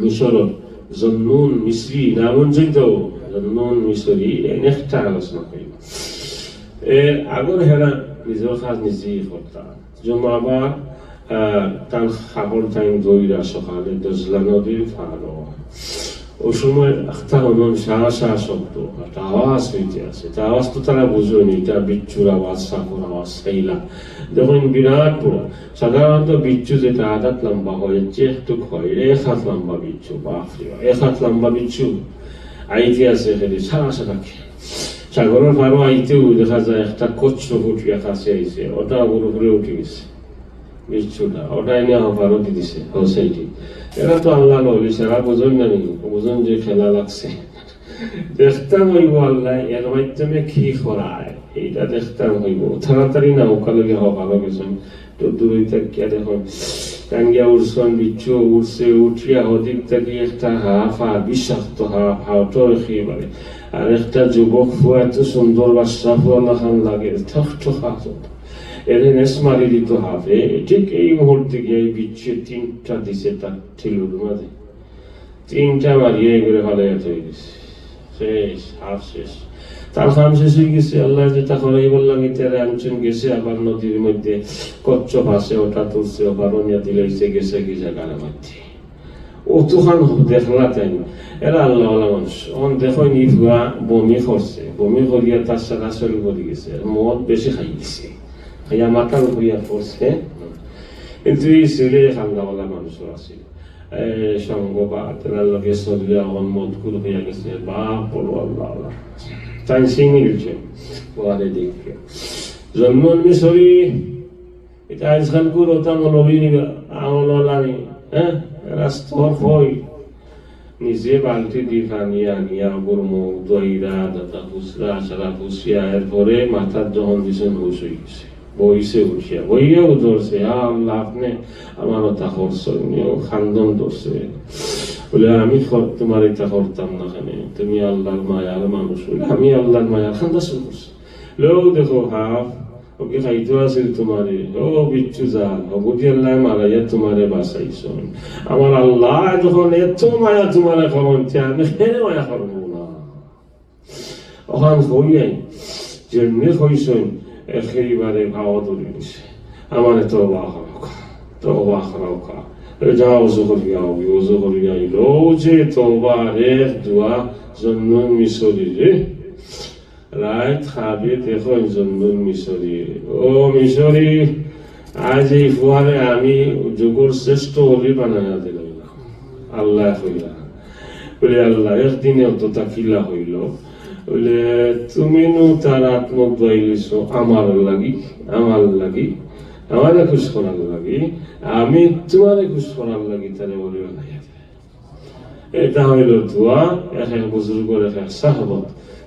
مشارب زنون مصري نامون جدو زنون مصري يعني اختع على صنقين اقول هنا نزول خاز نزي خطا جمع با تن خبر تن دوی را سخاله دزلنا فعلا ওই সময় হনুন শাহ শাহ শব্দ একটা আওয়াজ হইতে আছে তা আওয়াজ তো তারা বুঝবেনি এটা বিচ্ছুর আওয়াজ সাপর আওয়াজ সেইলা দেখুন বিরাট বড় সাধারণত বিচ্ছু যেটা আদাত লম্বা হয় যে একটু হয় এক হাত লম্বা বিচ্ছু বাপ, এক হাত লম্বা বিচ্ছু আইতে আছে হেরে সারা সারা সাগরের পারো আইতেও দেখা যায় একটা কচ্ছ ফুটিয়া কাছে আইছে ওটা উপরে উঠে গেছে দিছে হোসাইটি এরা আল্লাহ নলি সারা বোঝন না নি যে খেলা লাগছে। দেখতাম হইব আল্লাহ, এর মাধ্যমে কি করায়? এইটা চেষ্টা হইব। তাড়াতাড়ি না, ওখানে ভালো গেছেন তো দূরে থাকিয়া দেখুন টাঙ্গিয়া উঠছেন বিচ্ছু উঠছে উঠিয়া ওদিক থেকে একটা হাফ আর বিষাক্ত হাফ হাওটো একেবারে আর একটা যুবক ফুয়া এত সুন্দর বাচ্চা ফুয়া খান লাগে ঠক ঠক হাফ এর নেস মারি দিত হাফে ঠিক এই মুহূর্তে গিয়ে বিচ্ছে তিনটা দিছে তার ঠিলুর মাঝে তিনটা মারিয়ে এগুলো ভালো হয়ে গেছে শেষ হাফ শেষ তার কাম গেছে, আল্লাহ যেটা করাই বললাম ইতারে আনছেন, গেছে আবার নদীর মধ্যে কচ্ছ ভাসে ওটা তুলছে, আবার অনিয়া গেছে কি জায়গার মধ্যে। ও দেখলা মানুষ। অন বমি করছে। বমি করিয়া তার শরীর করে গেছে। মদ বেশি খাই গেছে খাইয়া মাথার উপরিয়া পড়ছে। কিন্তু এই ছেলে খান্দাওয়ালা মানুষ আছে। সঙ্গ বা তেনার লগে আমার মজগুর হইয়া গেছে। বা বলো আল্লাহ আল্লাহ জন্ম মিশরি এটা আজকালকুর ওটা মলবি নিবা আমলা নি হ্যাঁ? রাস্তর হই নিজে বালতি দি পানি আনিয়া ওগুর মুখ দইরা দাদা খুচরা সারা খুশিয়া এরপরে মাথার যখন দিছেন হুশ হয়ে গেছে। বইছে উঠিয়া। বইয়াও ধরছে আল্লাহ আপনি আমার ওটা করছেন খান্দন ধরছে বলে, আমি তোমার এটা করতাম না খানে তুমি আল্লাহর মায়ার মানুষ বলে আমি আল্লাহর মায়ার খান্দা শুরু করছি লোক দেখো, হাফ, ওকে খাইতে আছিল তোমারে। ও বিচ্ছু আল্লাহ মারাইয়া তোমারে বাঁচাইছন। আমার আল্লাহ যখন এত মায়া তোমারে খাওয়ান আমি হেনে মায়া না। ওখান হইয়াই, যেমনি হইছন, একেবারে ভাও ধরে আমার তো অবাক রাখা তো অবাক রাখা যা ওজু করিয়া হবি ওজু করিয়া আইলো যে তোবার এক দোয়া জন্ম মিশরি রে রাইট খাবে দেখো জন্ম মিশরি ও মিশরি আজ এই ফুয়ারে আমি যুগর শ্রেষ্ঠ অলি বানাইয়া দিলাম আল্লাহ হইলা বলে আল্লাহ একদিনে অতটা কিলা হইল বলে তুমি নু তার আত্মক দইলিছো আমার লাগি আমার লাগি আমারে খুশ করার লাগি, আমি তোমারে খুশ করার লাগি তারে বলিও। এটা হইল দোয়া এক এক বুজুর্গর এক এক সাহবত